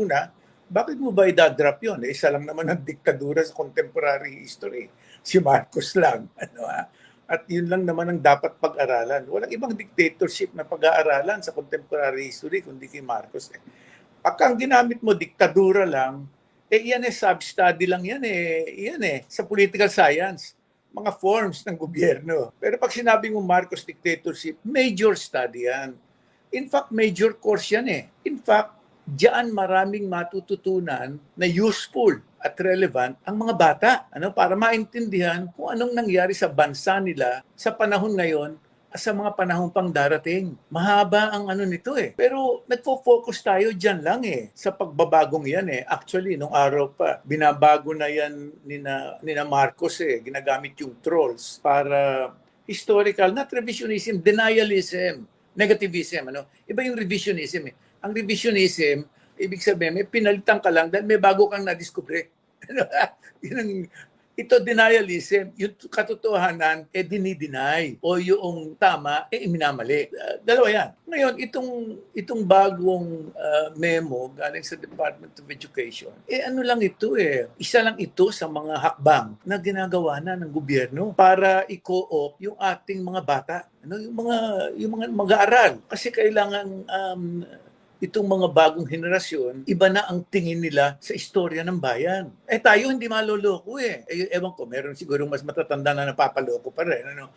Una, bakit mo ba idadrop yun? Eh, isa lang naman ang diktadura sa contemporary history. Si Marcos lang. Ano, ah? At yun lang naman ang dapat pag-aralan. Walang ibang dictatorship na pag-aaralan sa contemporary history kundi kay Marcos. Eh. Pagka ang ginamit mo, diktadura lang, eh yan eh, sub-study lang yan eh. Yan eh, sa political science. Mga forms ng gobyerno. Pero pag sinabi mo Marcos dictatorship, major study yan. In fact, major course yan eh. In fact, diyan maraming matututunan na useful at relevant ang mga bata ano para maintindihan kung anong nangyari sa bansa nila sa panahon ngayon at sa mga panahon pang darating. Mahaba ang ano nito eh. Pero nagfo-focus tayo diyan lang eh sa pagbabagong yan eh. Actually nung araw pa binabago na yan ni na, ni na Marcos eh. Ginagamit yung trolls para historical not revisionism, denialism, negativism ano. Iba yung revisionism eh. Ang revisionism ibig sabihin, may pinalitan ka lang dahil may bago kang nadiskubre. Yun ang, ito denialism, yung katotohanan, eh dinideny. O yung tama, eh minamali. Uh, dalawa yan. Ngayon, itong, itong bagong uh, memo galing sa Department of Education, eh ano lang ito eh. Isa lang ito sa mga hakbang na ginagawa na ng gobyerno para i-co-op yung ating mga bata. Ano, yung mga yung mga mag-aaral kasi kailangan um, itong mga bagong henerasyon, iba na ang tingin nila sa istorya ng bayan. Eh tayo hindi maloloko eh. eh ewan ko, meron siguro mas matatanda na napapaloko pa rin. Ano?